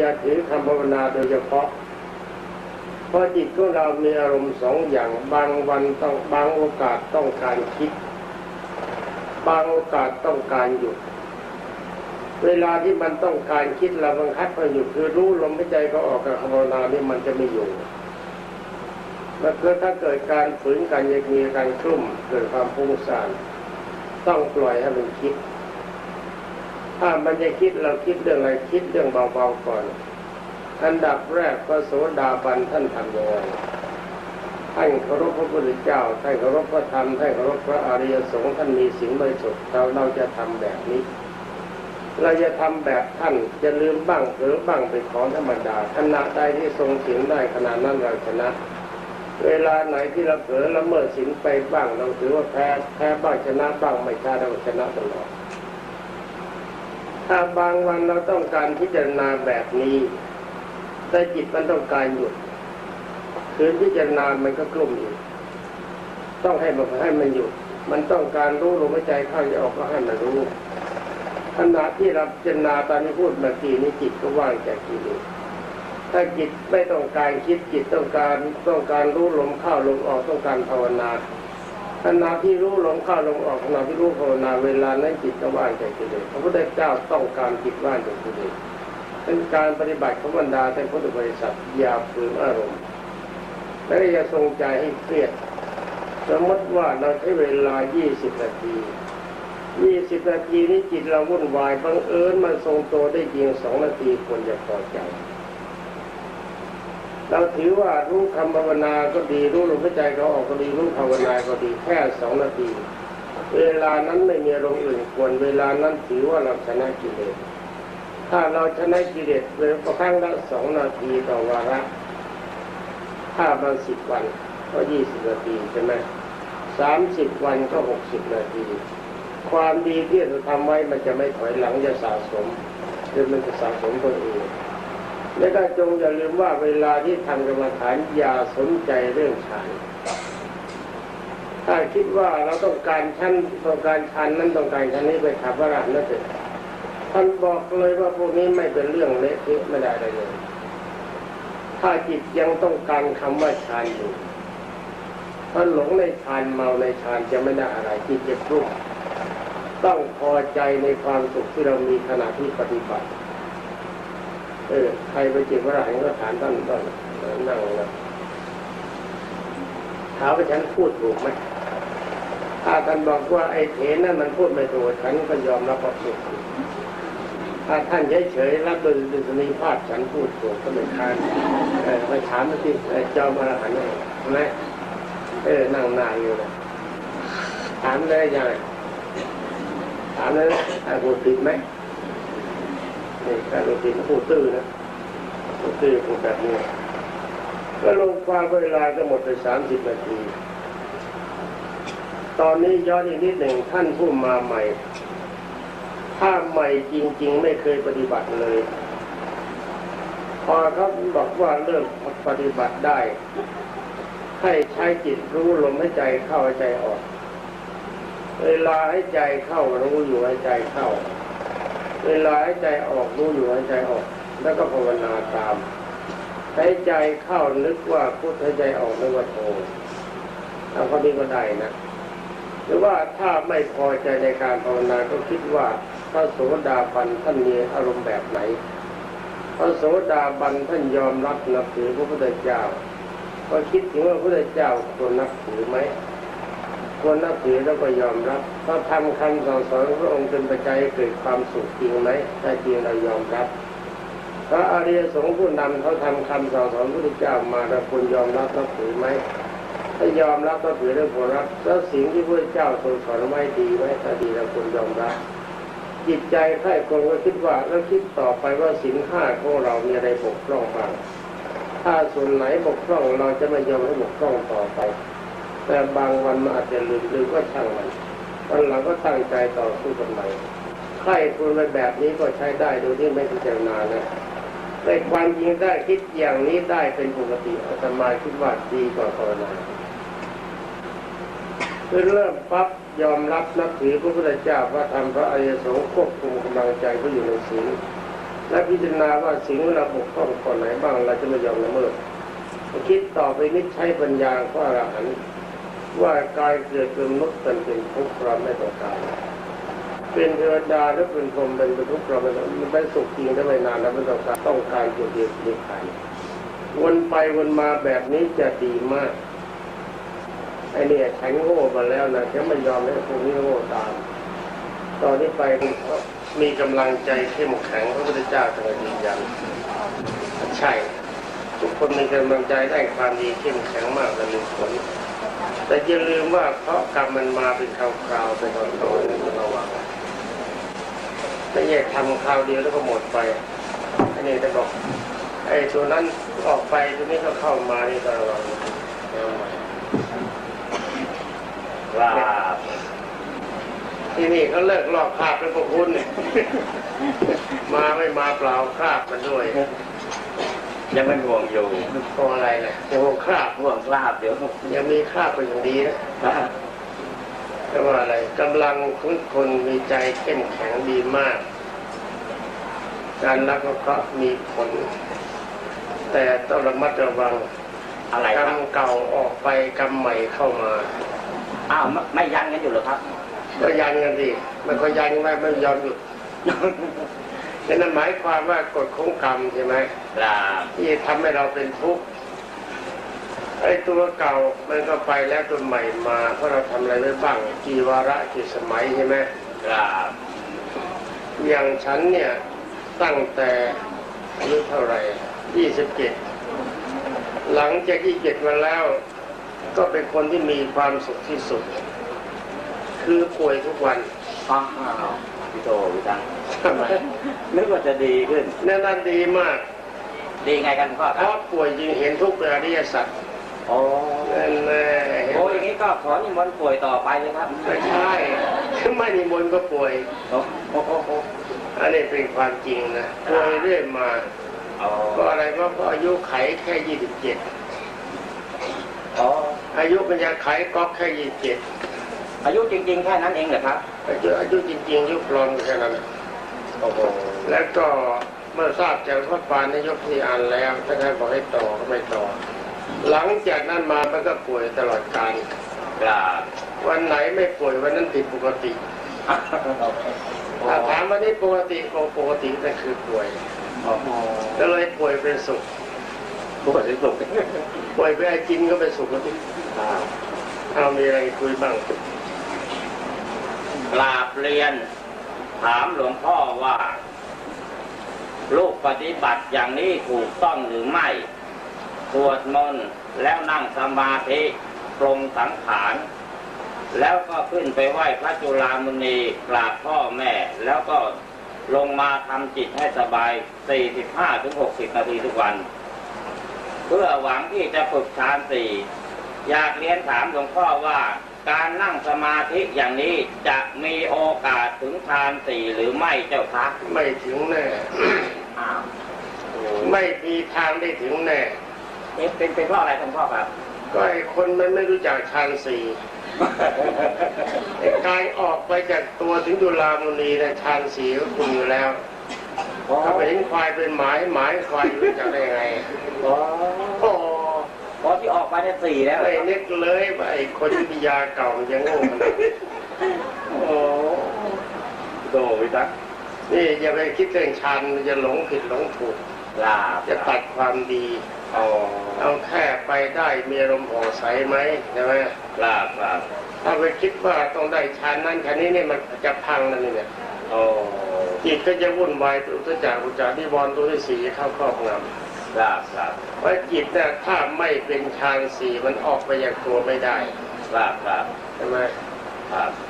อย่าถือคำภาวนาโดยเฉพาะ เพราะจิตของเรามีอารมณ์สองอย่าง บางวันต้องบางโอกาสต้องการคิด บางโอกาสต้องการหยุด เวลาที่มันต้องการคิดเราบังคับให้หยุดคือรู้ลมหายใจก็ออกกับภาวนานี่มันจะไม่อยู่แล้วก็ถ้าเกิดการฝืนกันยังมีการกลุ่มเกิดความฟุ้งซ่านต้องปล่อยให้มันคิด ถ้ามันจะคิดเราคิดเรื่องอะไรคิดเรื่องเบาๆก่อน อันดับแรกพระโสดาบันท่านทำยังไงท่านเคารพพระพุทธเจ้าท่านเคารพพระธรรมท่านเคารพพระอริยสงฆ์ท่านมีสิ่งบริสุทธิ์เราเราจะทำแบบนี้ เราจะทำแบบท่านจะลืมบ้างเผลอบ้างเป็นของธรรมดาขณะใดที่ทรงศีลได้ขณะนั้นเราชนะ เวลาไหนที่เราเผลอละเมิดศีลไปบ้างเราถือว่าแพ้แพ้บ้างชนะบ้างไม่ชนะเราชนะตลอด ถ้าบางวันเราต้องการพิจารณาแบบนี้ แต่จิตมันต้องการหยุดคืนพิจารณามันก็กลุ่มอยู่ต้องให้มันให้มันหยุด มันต้องการรู้ลมหายใจเข้าจะออกก็ให้มันรู้ขณะที่เราพิจารณาตอนนี้พูดเมื่อกี้นี้จิตก็ว่างจากกิเลสถ้าจิตไม่ต้องการคิดจิตต้องการต้องการรู้ลมเข้าลมออกต้องการภาวนา ขณะที่รู้ลมเข้าลมออกขณะที่รู้ภาวนาเวลานั้นจิตก็ว่างจากกิเลสพระพุทธเจ้าต้องการจิตว่างจากกิเลสเป็นการปฏิบัติของบรรดาท่านพุทธบริษัทอย่าฝืนอารมณ์และอย่าทรงใจให้เครียด สมมติว่าเราใช้เวลา 20 นาที 20 นาทีนี้จิตเราวุ่นวายบังเอิญมันทรงตัวได้จริงสองนาทีควรจะพอใจ เราถือว่ารู้คำภาวนาก็ดี รู้ลมหายใจเขาออกก็ดีรู้ภาวนาก็ดีแค่สองนาที เวลานั้นไม่มีอารมณ์อื่นควรเวลานั้นถือว่าเราชนะกิเลสถ้าเราชนะกิเลสเวลาครั้งละสองนาทีต่อวาระ ถ้ามันสิบวันก็ยี่สิบนาทีใช่ไหมสามสิบวันก็หกสิบนาที ความดีที่เราทำไว้มันจะไม่ถอยหลังจะสะสมคือมันจะสะสมตัวเอง และก็จงอย่าลืมว่าเวลาที่ทำกรรมฐานอย่าสนใจเรื่องฌานถ้าคิดว่าเราต้องการชั้นต้องการชั้นนั้นต้องการชั้นนี้ไปขับพระราชนั่นเองท่านบอกเลยว่าพวกนี้ไม่เป็นเรื่องเละเทะไม่ได้อะไรเลย ถ้าจิตยังต้องการคำว่าฌานอยู่ถ้าหลงในฌานเมาในฌานจะไม่ได้อะไรจิตจะพรุ่งต้องพอใจในความสุขที่เรามีขณะที่ปฏิบัติ เออใครไปจิตว่าห็นก็ถามท่านต้นนั่งนะถามว่าฉันพูดถูกไหมถ้าท่านบอกว่าไอ้เถนนั่นมันพูดไม่ถูกฉันก็ยอมรับว่าถูกถ้าท่านเฉยๆรับโดยดุษณีภาพฉันพูดถูกก็ไม่ค้านเออไปถามมาสิไอ้จอมอรหันต์ใช่ไหมเออนั่งนายอยู่เลยถามได้ยังไงถามเลยไอ้พูดติดไหม การพูดติดพูดตื้อนะพูดตื้อพูดแบบนี้ก็ลงความเวลาก็หมดไปสามสิบนาที ตอนนี้ย้อนอีกนิดหนึ่งท่านผู้มาใหม่ ถ้าใหม่จริง ๆ ไม่เคยปฏิบัติเลย พอเขาบอกว่าเริ่มปฏิบัติได้ ให้ใช้จิตรู้ลมหายใจเข้าหายใจออก เวลาให้ใจเข้ารู้อยู่หายใจเข้า เวลาให้ใจออกรู้อยู่หายใจออก แล้วก็ภาวนาตามหายใจเข้านึกว่าพุทหายใจออกนึกว่าโทถ้าคนนี้ก็ได้นะหรือว่าถ้าไม่พอใจในการภาวนาก็คิดว่าพระโสดาบันท่านมีอารมณ์แบบไหน พระโสดาบันท่านยอมรับนับถือพระพุทธเจ้าก็คิดถึงว่าพระพุทธเจ้าควรนับถือไหม ควรนับถือแล้วก็ยอมรับพระธรรมคำสั่งสอนพระองค์เป็นปัจจัยเกิดความสุขจริงไหมถ้าจริงเรายอมรับพระอริยสงฆ์ผู้นำเขาทำคำสั่งสอนพระพุทธเจ้ามาเราควรยอมรับนับถือไหมถ้ายอมรับก็ถือเรื่องผลรับแล้วสิ่งที่พระเจ้าทรงสอนไว้ดีไหมถ้าดีเราควรยอมรับจิตใจใครคนก็คิดว่าแล้วคิดต่อไปว่าสินห้าของเรามีอะไรบกพร่องบ้างถ้าส่วนไหนบกพร่องเราจะไม่ยอมให้บกพร่องต่อไป แต่บางวันมันอาจจะลืมลืมก็ช่างมันวันหลังก็ตั้งใจต่อสู้กันใหม่ใครคุณไปแบบนี้ก็ใช้ได้โดยที่ไม่พิจารณานะในความจริงได้คิดอย่างนี้ได้เป็นปกติอาตมาคิดว่าดีกว่าภาวนาคือเริ่มปั๊บยอมรับนับถือพระพุทธเจ้าพระธรรมพระอริยสงฆ์ควบคุมกำลังใจก็อยู่ในศีลและพิจารณาว่าสิ่งเราบกพร่องก่อนไหนบ้างเราจะไม่ยอมละเมิดคิดต่อไปนิดใช้ปัญญาพระอรหันต์ ว่ากายเกิดเป็นมนุษย์เป็นเป็นทุกข์เราไม่ต้องการเป็นเทวดาหรือเป็นพรหมเป็นทุกข์เราไม่ต้องมันเป็นสุขจริงได้ไม่นานแล้วไม่ต้องการต้องการอยู่เดียวเดียวกันวนไปวนมาแบบนี้จะดีมากไอเนี่ยฉันโง่มาแล้วนะฉันไม่ยอมให้พวกนี้โง่ตาม ตอนนี้ไปมีกำลังใจเข้มแข็งพระพุทธเจ้าทรงยืนยันใช่ ทุกคนมีกำลังใจได้ความดีเข้มแข็งมากและมีผล แต่อย่าลืมว่าเพราะกรรมมันมาเป็นคราวๆเป็นตอนๆระวังไม่ใช่ทำคราวเดียวแล้วก็หมดไปอันนี้จะบอกไอ้ตัวนั้นออกไปตัวนี้ก็เข้ามานี่ต้องระวังเอาใหม่ว่าที่นี่เขาเลิกลอกคราบแล้วพวกคุณเนี่ยมาไม่มาเปล่าคราบมันด้วย ยังเป็นห่วงอยู่เพราะอะไรนะยังคราบห่วงทราบเดี๋ยวยังมีคราบเป็นอย่างดีนะแต่ว่าอะไรกำลังทุกคนมีใจเข้มแข็งดีมาก การรักก็มีผล แต่ต้องระมัดระวังอะไรกรครรับมเก่าออกไปกรรมใหม่เข้ามาอ้าวไม่ไม่ยันกันอยู่เหรอครับก็ยันกันดิมันก็ยันไว้ไม่ยอมหยุด นั่นหมายความว่ากฎของกรรมใช่ไหมครับที่ทำให้เราเป็นทุกข์ไอ้ตัวเก่ามันก็ไปแล้วตัวใหม่มาเพราะเราทำอะไรไว้บ้างกี่วาระกี่สมัยใช่ไหมครับอย่างฉันเนี่ยตั้งแต่อายุเท่าไหร่ยี่สิบเจ็ดหลังจากยี่สิบเจ็ดมาแล้ว ก็เป็นคนที่มีความสุขที่สุด คือป่วยทุกวันอ้าวพี่โตพี่ตังทำไม นึกว่าจะดีขึ้น นั่นนั่นดีมาก ดีไงกันพ่อเพครับราะป่วยจริงเห็นทุกข์เป็นอริยสัจโอ้นั่นแน่เห็นโอ้ไหมอย่างนี้ก็ขอนิมนต์ป่วยต่อไปเลยครับไม่ใช่ไม่นิมนต์ก็ป่วย โอ้โอ้โอ้โอ้อันนี้เป็นความจริงนะป่วยเรื่อยมาอ๋อก็อะไรเพราะเพราะอายุไขแค่ยี่สิบเจ็ดอ๋ออายุปัญญาไขก็แค่ยี่สิบเจ็ดอายุจริง ๆ แค่นั้นเองเหรอครับอายุอายุจริงๆอายุปลอมแค่นั้นน่ะโอ้โห แล้วก็เมื่อทราบจากพระปานนายกที่อ่านแล้วท่านให้บอกให้ต่อก็ไม่ต่อ หลังจากนั้นมามันก็ป่วยตลอดกาลครับวันไหนไม่ป่วยวันนั้นผิดปกติถ้าถามวันนี้ปกติก็ปกตินั่นคือป่วยโอ้โหก็เลยป่วยเป็นสุขป่วยสุดป่วยไปไอ้กินก็เป็นสุขแล้วที่ครับเอามีอะไรคุยบ้างกราบเรียน ถามหลวงพ่อว่า ลูกปฏิบัติอย่างนี้ถูกต้องหรือไม่ สวดมนต์แล้วนั่งสมาธิปรงสังขารแล้วก็ขึ้นไปไหว้พระจุลามุนีกราบพ่อแม่ แล้วก็ลงมาทำจิตให้สบาย 45-60 นาทีทุกวัน เพื่อหวังที่จะฝึกฌานสี่อยากเรียนถามหลวงพ่อว่าการนั่งสมาธิอย่างนี้จะมีโอกาสถึงฌานสี่หรือไม่เจ้าคะไม่ถึงแน่ ไม่มีทางได้ถึงแน่นี่เป็นเป็นเพราะอะไรหลวงพ่อครับ ก็ไอ้คนมันไม่รู้จักฌานสี่ไอ้การออกไปจากตัวถึงดุลามุนีในยฌานสี่ก็คุมอยู่แล้วถ้าไปเห็นควายเป็นหมายหมายควายรู้จักได้ยังไงอ๋อโอ้พอที่ออกมาเนี่ยสี่แล้วเหรไม่อครับนึกเลยว่าไอ้คนวิทยาเก่ามันยังโง่ขนาดนั้นโอ้โดวิตัก นี่อย่าไปคิดเรื่องฌานมันจะหลงผิดหลงถูกลาบจะตัดความดีอ๋อเอาแค่ไปได้มีอารมณ์ผ่องใสไหมใช่ไหมลาบลาบถ้าไปคิดว่าต้องได้ฌานนั้นฌานนี้เนี่ยมันจะพังนั่นนี่เนี่ยโอ้จิตก็จะวุ่นวายอุตจักอุจจานิวรณ์ตัวที่สี่เข้าครอบงลาบลาบำเพราะจิตเนี่ยถ้าไม่เป็นฌานสี่มันออกไปจากตัวไม่ได้ลาบลาบใช่ไหมครับถ